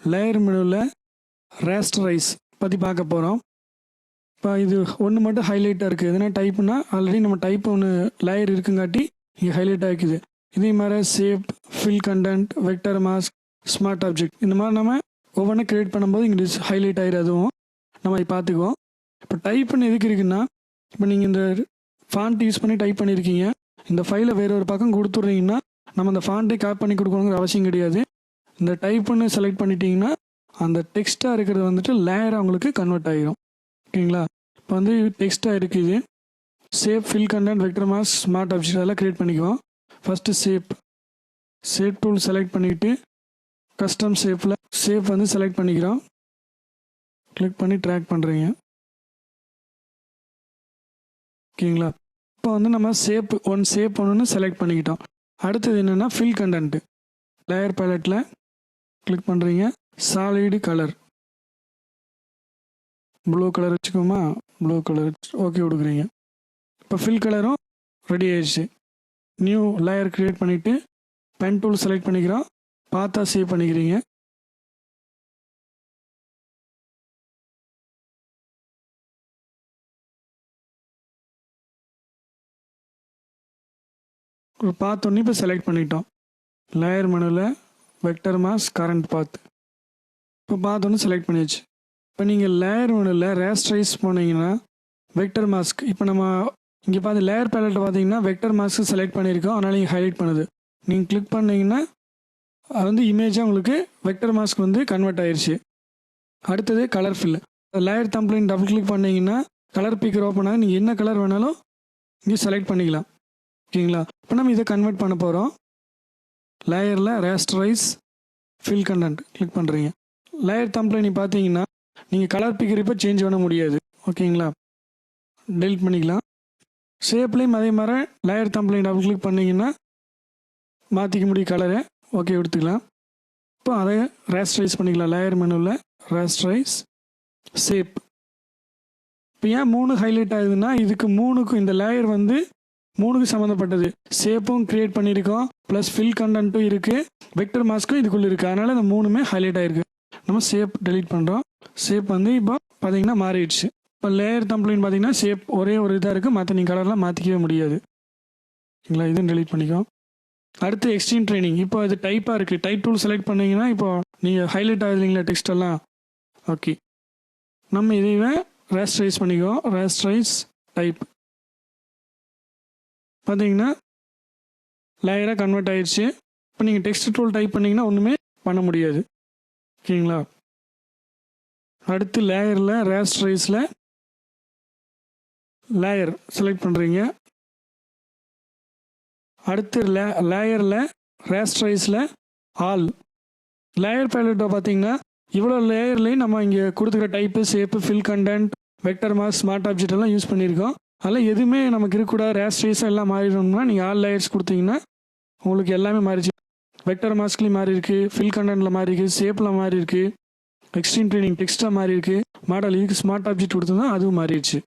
Layer மெனுவில் ரேஸ்டரைஸ் பற்றி பார்க்க போகிறோம் இப்போ இது ஒன்று மட்டும் ஹைலைட்டாக இருக்குது எதுனா டைப்னா ஆல்ரெடி நம்ம டைப் ஒன்று லேயர் இருக்குங்காட்டி இங்கே ஹைலைட் ஆகிக்குது. இதே மாதிரி shape fill content vector mask smart object இந்த மாதிரி நம்ம ஒவ்வொன்றும் க்ரியேட் பண்ணும்போது இங்கே டிஸ் ஹைலைட் ஆகிடும் அதுவும். நம்ம அதை பார்த்துக்குவோம். இப்போ டைப்னு எதுக்கு இருக்குன்னா இப்போ நீங்கள் இந்த ஃபாண்ட் யூஸ் பண்ணி டைப் பண்ணியிருக்கீங்க இந்த ஃபைலை வேற ஒரு பக்கம் கொடுத்துட்றீங்கன்னா நம்ம அந்த ஃபாண்ட்டை காப்பி பண்ணி கொடுக்கணுங்கிற அவசியம் கிடையாது. இந்த டைப்புன்னு செலக்ட் பண்ணிட்டீங்கன்னா அந்த டெக்ஸ்ட்டாக இருக்கிறது வந்துட்டு லேயராக உங்களுக்கு கன்வெர்ட் ஆகிடும் ஓகேங்களா? இப்போ வந்து டெக்ஸ்ட்டாக இருக்குது shape fill content vector mask smart object அதெல்லாம் க்ரியேட் பண்ணிக்குவோம். First shape shape tool select பண்ணிக்கிட்டு கஸ்டம் ஷேப்பில் சேஃப் வந்து செலக்ட் பண்ணிக்கிறோம். கிளிக் பண்ணி ட்ராக் பண்ணுறீங்க ஓகேங்களா? இப்போ வந்து நம்ம சேப் ஒன் ஷேப் ஒன்று செலக்ட் பண்ணிக்கிட்டோம். அடுத்தது என்னென்னா ஃபில் கண்டென்ட்டு லேயர் பேலட்டில் கிளிக் பண்ணுறீங்க சாலிடு கலர் ப்ளூ கலர் வச்சுக்கோமா? ப்ளூ கலர் ஓகே கொடுக்குறீங்க இப்போ ஃபில் கலரும் ரெடி ஆயிடுச்சு. நியூ லேயர் க்ரியேட் பண்ணிவிட்டு பென் டூல் செலக்ட் பண்ணிக்கிறோம். பார்த்தா சேவ் பண்ணிக்கிறீங்க. பார்த்தோன்னே இப்போ செலக்ட் பண்ணிட்டோம். லேயர் மெனுவில் வெக்டர் மாஸ் கரண்ட் பாத் இப்போ பார்த்தோன்னே செலக்ட் பண்ணியாச்சு. இப்போ நீங்கள் லேயர் ஒன்றில் ரேஸ்ட்ரைஸ் போனீங்கன்னா வெக்டர் மாஸ்க் இப்போ நம்ம இங்கே பார்த்து லேயர் பேலட்டை பார்த்தீங்கன்னா வெக்டர் மாஸ்க் செலக்ட் பண்ணியிருக்கோம். அதனால் நீங்கள் ஹைலைட் பண்ணுது. நீங்கள் கிளிக் பண்ணிங்கன்னா அது வந்து இமேஜாக உங்களுக்கு வெக்டர் மாஸ்க் வந்து கன்வெர்ட் ஆயிடுச்சு அடுத்தது colour fill layer thumbnail double click பண்ணிங்கன்னா கலர் பிக்கர் ஓப்பன் ஆகும் நீங்கள் என்ன கலர் வேணாலும் இங்கே செலக்ட் பண்ணிக்கலாம். ஓகேங்களா? இப்போ நம்ம இதை கன்வெர்ட் பண்ண போகிறோம் லேயரில் ரேஸ்டரைஸ் ஃபில் கண்டென்ட் கிளிக் பண்ணுறீங்க லேயர் தம்பில் நீ பார்த்தீங்கன்னா நீங்கள் கலர் பிக்கர் இப்போ சேஞ்ச் பண்ண முடியாது. ஓகேங்களா டெலிட் பண்ணிக்கலாம். ஷேப்லேயும் அதே மாதிரி லேயர் தம்ப்ளைன் டபுள் கிளிக் பண்ணிங்கன்னா மாற்றிக்க முடியும் கலரை ஓகே எடுத்துக்கலாம். இப்போ அதை ரேஸ்டரைஸ் பண்ணிக்கலாம். லேயர் மெனுவில் ரேஸ்டரைஸ் ஷேப் இப்போ ஏன் மூணு ஹைலைட் ஆகுதுன்னா இதுக்கு மூணுக்கும் இந்த லேயர் வந்து மூணுக்கு சம்மந்தப்பட்டது ஷேப்பும் கிரியேட் பண்ணியிருக்கோம். ப்ளஸ் ஃபில் கண்டென்ட்டும் இருக்குது வெக்டர் மாஸ்க்கும் இதுக்குள்ளே இருக்குது அதனால் இந்த மூணுமே ஹைலைட் ஆகிருக்கு நம்ம சேப் டெலீட் பண்ணுறோம் ஷேப் வந்து இப்போ பார்த்தீங்கன்னா மாறிடுச்சு. இப்போ லேயர் தம்ப்ளைன் பார்த்தீங்கன்னா சேப் ஒரே ஒரு இதாக இருக்குது மற்ற நீங்கள் கலர்லாம் மாற்றிக்கவே முடியாது. ஓகேங்களா இதுவும் டெலீட் பண்ணிக்கோ அடுத்து எக்ஸ்ட்ரீம் ட்ரைனிங் இப்போ இது டைப்பாக இருக்குது டைப் டூல் செலக்ட் பண்ணிங்கன்னா இப்போ நீங்கள் ஹைலைட் ஆகுது இல்லைங்களா டெக்ஸ்டெல்லாம் ஓகே நம்ம இதையே ரேஸ்டரைஸ் பண்ணிக்கோ ரேஸ்டரைஸ் டைப் பார்த்தீங்கன்னா லேயராக கன்வெர்ட் ஆயிடுச்சு இப்போ நீங்கள் டெக்ஸ்ட் டூல் டைப் பண்ணிங்கன்னா ஒன்றுமே பண்ண முடியாது. ஓகேங்களா? அடுத்து லேயரில் ரேஸ்டரைஸில் லேயர் செலக்ட் பண்ணுறீங்க அடுத்து லே லேயரில் ரேஸ்டரைஸில் ஆல் லேயர் பேலட்டை பார்த்தீங்கன்னா இவ்வளோ லேயர்லேயும் நம்ம இங்கே கொடுத்துக்கிற type shape fill content vector mask smart object எல்லாம் யூஸ் பண்ணியிருக்கோம். அதெல்லாம் எதுவுமே நமக்கு இருக்கக்கூடாது. ரேஸ்ட்ரேஸாக எல்லாம் மாறிடணும்னா நீங்கள் ஆல் லேயர்ஸ் கொடுத்தீங்கன்னா உங்களுக்கு எல்லாமே மாறிச்சு வெக்டர் மாஸ்க்லேயும் மாறி இருக்குது ஃபில் கண்டென்ட்டில் மாறி இருக்குது ஷேப்பில் மாறி இருக்குது எக்ஸ்ட்ரீம் ட்ரைனிங் டெக்ஸ்ட்டாக மாறி இருக்குது மாடல் இதுக்கு ஸ்மார்ட் ஆப்ஜெக்ட் கொடுத்துருந்தா அதுவும் மாறிடுச்சு.